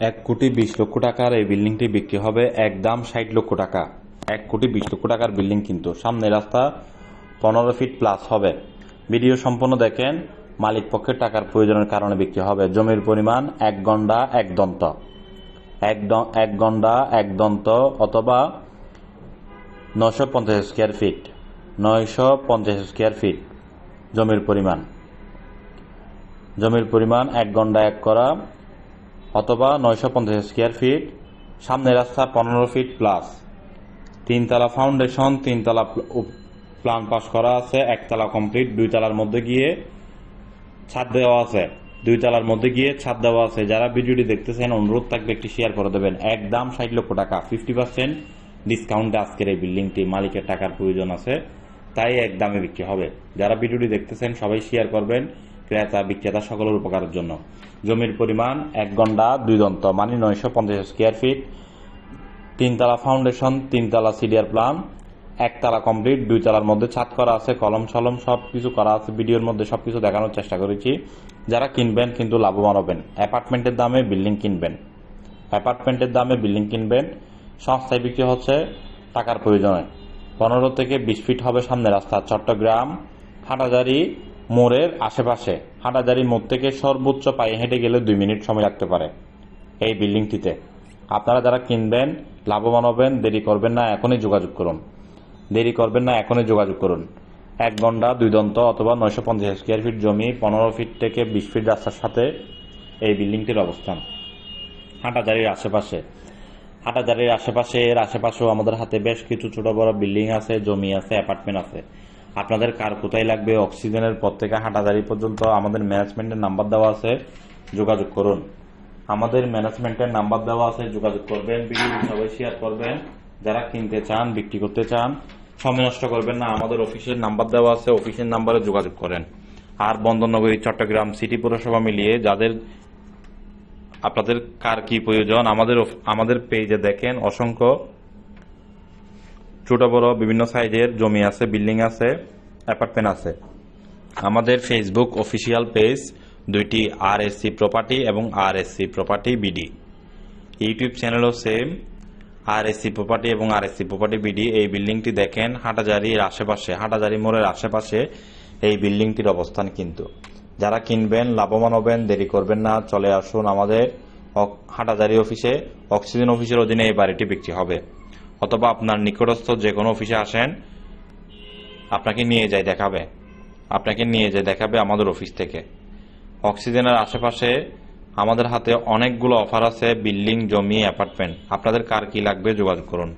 এক কোটি বিশ লক্ষ টাকার এই বিল্ডিংটি বিক্রি হবে একদম ষাট লক্ষ টাকা। এক কোটি বিশ লক্ষ টাকার বিল্ডিং কিন্তু সামনে রাস্তা পনেরো ফিট প্লাস হবে। ভিডিও সম্পূর্ণ দেখেন, মালিক পক্ষের টাকার প্রয়োজনের কারণে বিক্রি হবে। জমির পরিমাণ এক গন্ডা, এক দন্ত। এক এক গন্ডা, এক দন্ত অথবা নশো পঞ্চাশ স্কোয়ার ফিট নয়শো পঞ্চাশ স্কোয়ার ফিট জমির পরিমাণ। জমির পরিমাণ এক গন্ডা, এক করা অথবা নয়শো পঞ্চাশ স্কোয়ার ফিট সামনে রাস্তা পনেরো ফিট প্লাস তিনতলা ফাউন্ডেশন তিনতলা প্ল- প্ল্যান পাস করা আছে, একতলা কমপ্লিট দুই তলার মধ্যে গিয়ে ছাদ দেওয়া আছে। দুই তলার মধ্যে গিয়ে ছাদ দেওয়া আছে। যারা ভিডিওটি দেখতেছেন, অনুরোধ থাকবে একটি শেয়ার করে দেবেন। একদম ষাট লক্ষ টাকা ফিফটি পার্সেন্ট ডিসকাউন্টে আজকের এই বিল্ডিংটি মালিকের টাকার প্রয়োজন আছে, তাই এক দামে বিক্রি হবে। যারা ভিডিওটি দেখতেছেন, সবাই শেয়ার করবেন। ক্রেতা বিক্রেতা সকলের উপকারের জন্য। জমির পরিমাণ এক গন্ডা, দুই দন্ত মানে নয়শো পঞ্চাশ স্কোয়ার ফিট তিনতলা ফাউন্ডেশন তিনতলা সিডিয়ার প্ল্যান একতলা কমপ্লিট দুই তলার মধ্যে ছাদ করা আছে, কলম সলম সব কিছু করা আছে, ভিডিওর মধ্যে সব কিছু দেখানোর চেষ্টা করেছি। যারা কিনবেন কিন্তু লাভবান হবেন। অ্যাপার্টমেন্টের দামে বিল্ডিং কিনবেন। অ্যাপার্টমেন্টের দামে বিল্ডিং কিনবেন, সংস্থায় বিক্রি হচ্ছে টাকার প্রয়োজনে। পনেরো থেকে বিশ ফিট হবে সামনে রাস্তা, চট্টগ্রাম, হাটাজারি মোড়ের আশেপাশে হাটাজারি মোড় থেকে সর্বোচ্চ পায়ে হেঁটে গেলে দুই মিনিট সময় লাগতে পারে এই বিল্ডিংটিতে। আপনারা যারা কিনবেন, লাভবান হবেন, দেরি করবেন না, এখনই যোগাযোগ করুন। দেরি করবেন না, এখনই যোগাযোগ করুন। এক ঘণ্টা, দুই দন্ত অথবা নয়শো পঞ্চাশ স্কোয়ার ফিট জমি, পনেরো ফিট থেকে বিশ ফিট রাস্তার সাথে এই বিল্ডিংটির অবস্থান। হাটাজারির আশেপাশে। হাটাজারির আশেপাশে, এর আশেপাশেও আমাদের হাতে বেশ কিছু ছোট বড় বিল্ডিং আছে, জমি আছে, অ্যাপার্টমেন্ট আছে। আপনাদের কার কোথায় লাগবে, অক্সিজেনের পর থেকে হাটাজারি পর্যন্ত আমাদের ম্যানেজমেন্টের নাম্বার দেওয়া আছে, যোগাযোগ করুন। আমাদের ম্যানেজমেন্টের নাম্বার দেওয়া আছে, যোগাযোগ করবেন ভিডিও সবাই শেয়ার করবেন। যারা কিনতে চান, বিক্রি করতে চান, সময় নষ্ট করবেন না, আমাদের অফিসের নাম্বার দেওয়া আছে অফিসের নাম্বারে যোগাযোগ করেন। আর বন্দরনগরী, চট্টগ্রাম সিটি পৌরসভা মিলিয়ে যাদের আপনাদের কার কি প্রয়োজন, আমাদের আমাদের পেজে দেখেন, অসংখ্য ছোট, বড় বিভিন্ন সাইজের জমি আছে, বিল্ডিং আছে, অ্যাপার্টমেন্ট আছে। আমাদের ফেসবুক অফিসিয়াল পেজ দুইটি আর এসসি প্রপার্টি এবং R S C property B D YouTube চ্যানেলও same R S C property এবং আর এসসি প্রপার্টি বিডি এই বিল্ডিংটি দেখেন, হাটাজারির আশেপাশে, হাটাজারি মোড়ের আশেপাশে এই বিল্ডিংটির অবস্থান কিন্তু। যারা কিনবেন, লাভবান হবেন, দেরি করবেন না, চলে আসুন আমাদের হাটাজারি অফিসে অক্সিজেন অফিসের অধীনে এই বাড়িটি বিক্রি হবে। অথবা আপনার নিকটস্থ যে কোনো অফিসে আসেন, আপনাকে নিয়ে যায়, দেখাবে। আপনাকে নিয়ে যায়, দেখাবে আমাদের অফিস থেকে। অক্সিজেনের আশেপাশে আমাদের হাতে অনেকগুলো অফার আছে, বিল্ডিং, জমি, অ্যাপার্টমেন্ট। আপনাদের কার কি লাগবে যোগাযোগ করুন।